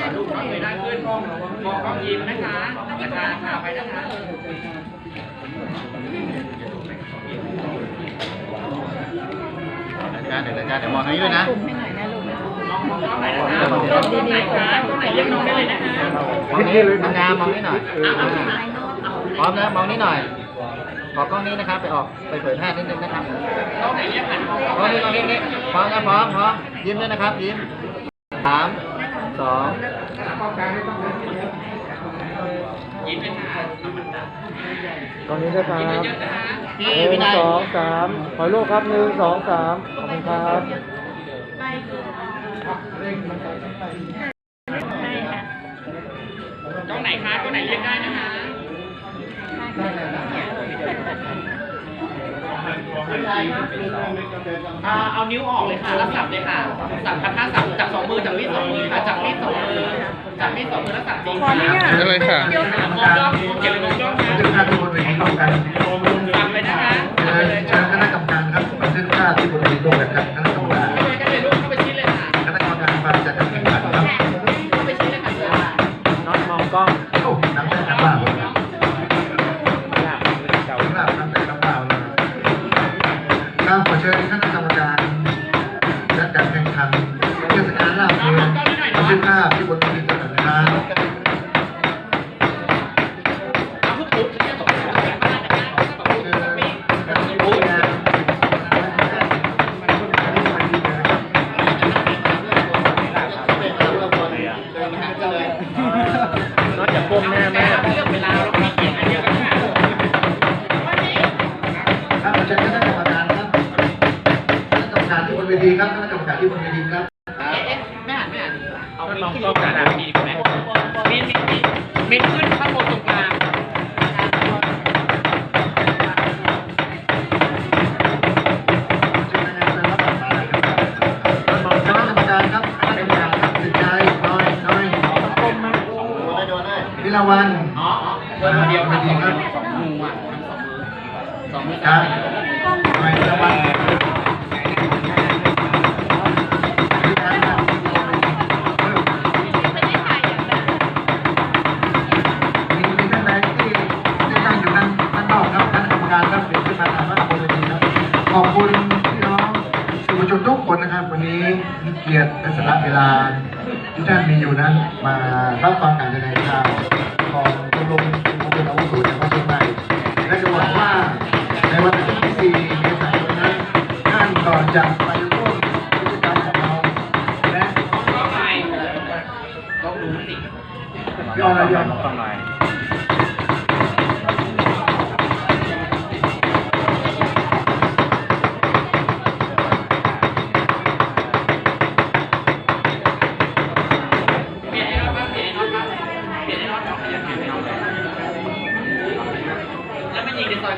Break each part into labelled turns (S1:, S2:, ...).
S1: ก่อนลูกน้องเงยหน้ขึ้นมองมองกล้องยิ้มนะคะนะคะขาไปนะคะ
S2: อาจาเดี๋ยวอาจาเดี๋ยวมองทางนี้ด้วยนะ
S3: กลุ่มอ
S1: งมองกล้องไหนนะคะมองกล้องไหนคะกล้องไหนเรียกน้องได้เลยนะคะ
S2: มองนี้มองงามมองนี้หน่อยพร้อมนะมองนี้หน่อยขอกล้องนี้นะครับไปออกไปเผยแพร่นิดนึงนะครับ
S1: กล้องไหนเรียกหัน
S2: กล้องนี้กล้องนี้พร้อมนะพร้อมพร้อมยิ้มด้วยนะครับยิ้มสาม สอง
S1: ยิ้มเป็นค่ะธรรมดา
S4: ตอนนี้นะครับ
S1: ยิ้ม
S4: ห
S1: เยอะๆนะคะ
S2: พี่
S4: นึ่
S2: พี่
S4: ง
S2: นาย
S4: สองสามขอรูปครับหนึ่งสองสามขอบคุณครับ
S1: กล้องไหนคะกล้องไหนเรียกได้นะคะ อ่าเอานิ้วออกเลยค่ะแล้วสับเลยค่ะสับทำท่าสับจับสองมือจับมีดสองมือค่ะจับมีดสองมือจับมีดสองมือแล้วสับจริงค่ะ
S5: ได้เลยค่ะ
S1: มองกล้องเก็บไปมองกล้องนะ
S6: ซึ่งค่าที่บนเวทีร่วมกัน
S1: สับไปนะคะ
S6: เชิญเชิญคณะกรรมการครับบันทึกค่าที่บริเวทีร่วมกันครับ
S1: ญ
S6: คณะกรรมการครับ
S1: ค
S6: ณะกรรมการที่บนเวทีครับคณะกรรมการที่บนเวทีครับ
S1: ไม่อ่านไม่อ่านเอามิ้นขึ้นกลางดีดีไหมมินมินมินขึ้นข้างบนตรงกลาง
S6: มองคณะกรรมการครับคณะกรรมการครับสินใจน้อยน้อย
S4: ก้มมาก
S2: โดนเลย
S6: วิลาวัน
S1: อ๋ออ๋อเดินคนเดียวทำสองมือสองมืออะทำสองมือสองมือ
S6: ครับ เกียรติและสละเวลาที่ท่านมีอยู่นั้น มารับฟังการแถลงข่าวของชมรมสื่อมวลชนอาวุโสจังหวัดเชียงใหม่และจะหวังว่าในวันที่4เมษายนนั้นท่านก่อนจะไปร่วมกิจกรรมของเราและ
S1: ก็ไปก็รู้สิ
S6: ยอมอะไรยอม
S4: กล้องห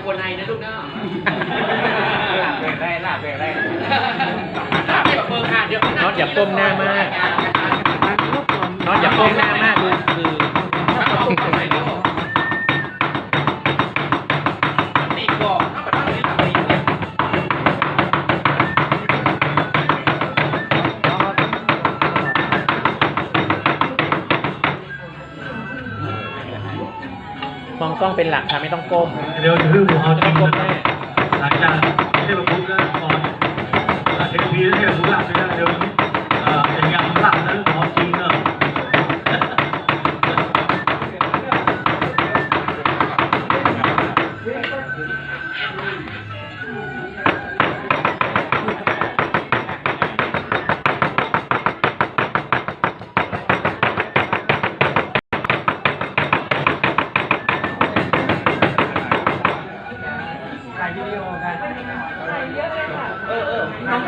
S1: ไม่ยิงในซอยโคนในนะลูกเนาะ
S4: ลากเบรกได้ลากเบรกได้
S1: ถ้าไม่แบบเบอร์ขาดเดี๋ยว
S4: น็อตอย่าก้มหน้ามากน็อตอย่าก้มหน้ามาก มองกล้องเป็นหลักค่ะไม่ต้องก้ม
S6: เดี๋ยวจะเรื่องของ
S4: ไม่
S6: เขา
S4: ต้องก้มแน่
S6: หลังจากที่เราพูดแล้วก่อนหลังจากนี้แล้วเนี่ยผมหลับไปแล้วเดี๋ยว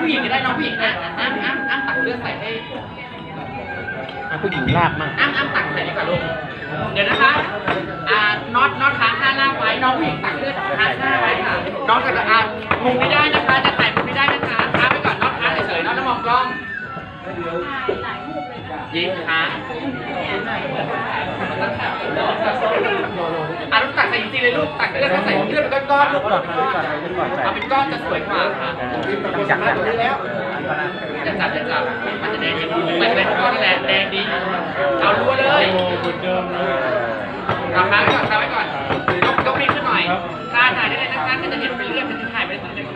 S1: ผู้หญิงก็ได้น้องผู้หญิงอะอ้ำอ้ำอ้ำตักเลือดใส่ให้
S4: อะผู้หญิงลากมั่ง
S1: อ้ำอ้ำตักใส่ดีกว่าลูกเดี๋ยวนะคะ อ่าน็อตน็อตค้างค่าล่างไว้น้องผู้หญิงตักเลือดค้างค่าไว้ค่ะน้องจะอ่ามุมไม่ได้นะคะ จะถ่ายมุมไม่ได้นะคะค้างไว้ก่อนน็อตค้างเฉยๆน็อตแล้วมองกล้องยิงค่ะอะลูกตักใส่จริงๆเลยลูกตักแล้วก็ใส่เลือดเป็นก้ อนๆ
S4: ก่อนก่อนก่อนก่อนใส่
S1: เอาเป็นก้อนจะสวยกว่าค่ะ
S4: จับจับแล้ว
S1: จะจับจะจับมันจะแดงดีมันเป็นก้อนแหละแดงดีเอารัวเลยเอาค้าไว้ก่อนทำไว้ก่อนยกยกมีขึ้นหน่อยกานถ่ายได้เลยนะคะก็จะเห็นเป็นเลือดเป็นถ่ายไปเลย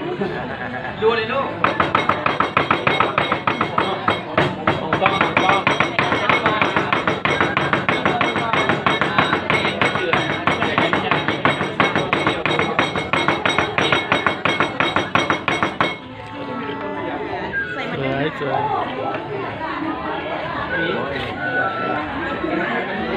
S1: ดูเลยลูก